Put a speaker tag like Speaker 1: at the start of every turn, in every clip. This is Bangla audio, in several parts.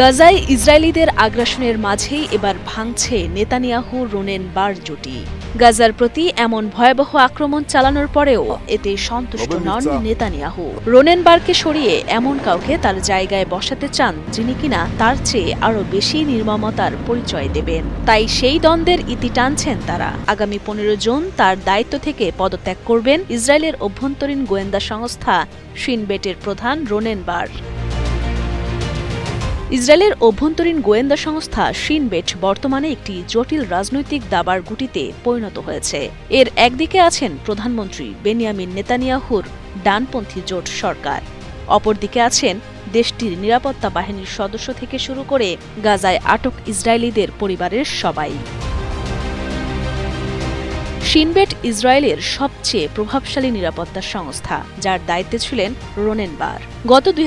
Speaker 1: গাজায় ইসরায়েলিদের আগ্রাসনের মাঝেই এবার ভাঙছে নেতানিয়াহু রোনেন বার জুটি গাজার প্রতি এমন ভয়াবহ আক্রমণ চালানোর পরেও এতে সন্তুষ্ট নন নেতানিয়াহু বারকে সরিয়ে এমন কাউকে তার জায়গায় বসাতে চান যিনি কিনা তার চেয়ে আরও বেশি নির্মমতার পরিচয় দেবেন তাই সেই দ্বন্দ্বের ইতি টানছেন তারা আগামী পনেরো জুন তার দায়িত্ব থেকে পদত্যাগ করবেন ইসরায়েলের অভ্যন্তরীণ গোয়েন্দা সংস্থা শিনবেটের প্রধান রোনেন বার ইসরায়েলের অভ্যন্তরীণ গোয়েন্দা সংস্থা শিনবেট বর্তমানে একটি জটিল রাজনৈতিক দাবার গুটিতে পরিণত হয়েছে এর একদিকে আছেন প্রধানমন্ত্রী বেনিয়ামিন নেতানিয়াহুর ডানপন্থী জোট সরকার অপরদিকে আছেন দেশটির নিরাপত্তা বাহিনীর সদস্য থেকে শুরু করে গাজায় আটক ইসরায়েলিদের পরিবারের সবাই শিনবেট ইসরায়েলের সবচেয়ে প্রভাবশালী নিরাপত্তা সংস্থা যার দায়িত্বে ছিলেন রোনেন বার গত দুই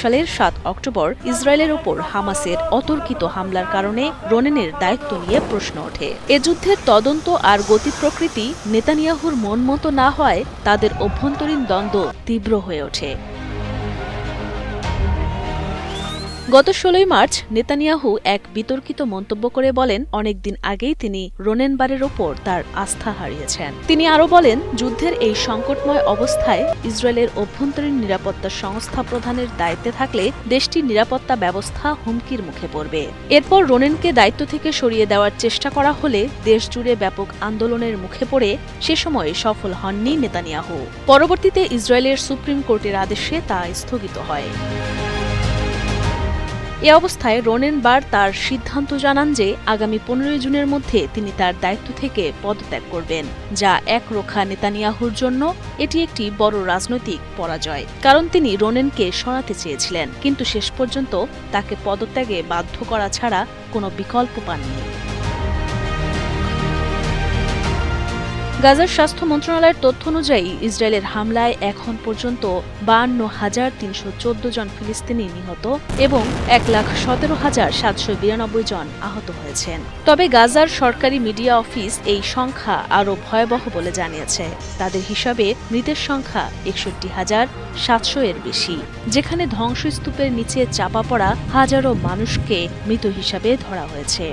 Speaker 1: সালের সাত অক্টোবর ইসরায়েলের ওপর হামাসের অতর্কিত হামলার কারণে রোনেনের দায়িত্ব নিয়ে প্রশ্ন ওঠে এ যুদ্ধের তদন্ত আর গতি প্রকৃতি নেতানিয়াহুর মন মতো না হয় তাদের অভ্যন্তরীণ দ্বন্দ্ব তীব্র হয়ে ওঠে গত ষোলোই মার্চ নেতানিয়াহু এক বিতর্কিত মন্তব্য করে বলেন অনেকদিন আগেই তিনি রোনেনবারের ওপর তার আস্থা হারিয়েছেন তিনি আরও বলেন যুদ্ধের এই সংকটময় অবস্থায় ইসরায়েলের অভ্যন্তরীণ নিরাপত্তা সংস্থা প্রধানের দায়িত্বে থাকলে দেশটির নিরাপত্তা ব্যবস্থা হুমকির মুখে পড়বে এরপর রোনেনকে দায়িত্ব থেকে সরিয়ে দেওয়ার চেষ্টা করা হলে দেশজুড়ে ব্যাপক আন্দোলনের মুখে পড়ে সে সময়ে সফল হননি নেতানিয়াহু পরবর্তীতে ইসরায়েলের সুপ্রিম কোর্টের আদেশে তা স্থগিত হয় এ অবস্থায় বার তার সিদ্ধান্ত জানান যে আগামী পনেরোই জুনের মধ্যে তিনি তার দায়িত্ব থেকে পদত্যাগ করবেন যা রক্ষা নেতানিয়াহুর জন্য এটি একটি বড় রাজনৈতিক পরাজয় কারণ তিনি রোনেনকে সরাতে চেয়েছিলেন কিন্তু শেষ পর্যন্ত তাকে পদত্যাগে বাধ্য করা ছাড়া কোনো বিকল্প পাননি গাজার স্বাস্থ্য মন্ত্রণালয়ের তথ্য অনুযায়ী ইসরায়েলের হামলায় এখন পর্যন্ত বান্ন হাজার তিনশো চোদ্দ জন ফিলিস্তিনি নিহত এবং এক লাখ সতেরো হাজার সাতশো বিরানব্বই জন আহত হয়েছেন তবে গাজার সরকারি মিডিয়া অফিস এই সংখ্যা আরও ভয়াবহ বলে জানিয়েছে তাদের হিসাবে মৃতের সংখ্যা একষট্টি হাজার সাতশো এর বেশি যেখানে ধ্বংসস্তূপের নিচে চাপা পড়া হাজারো মানুষকে মৃত হিসাবে ধরা হয়েছে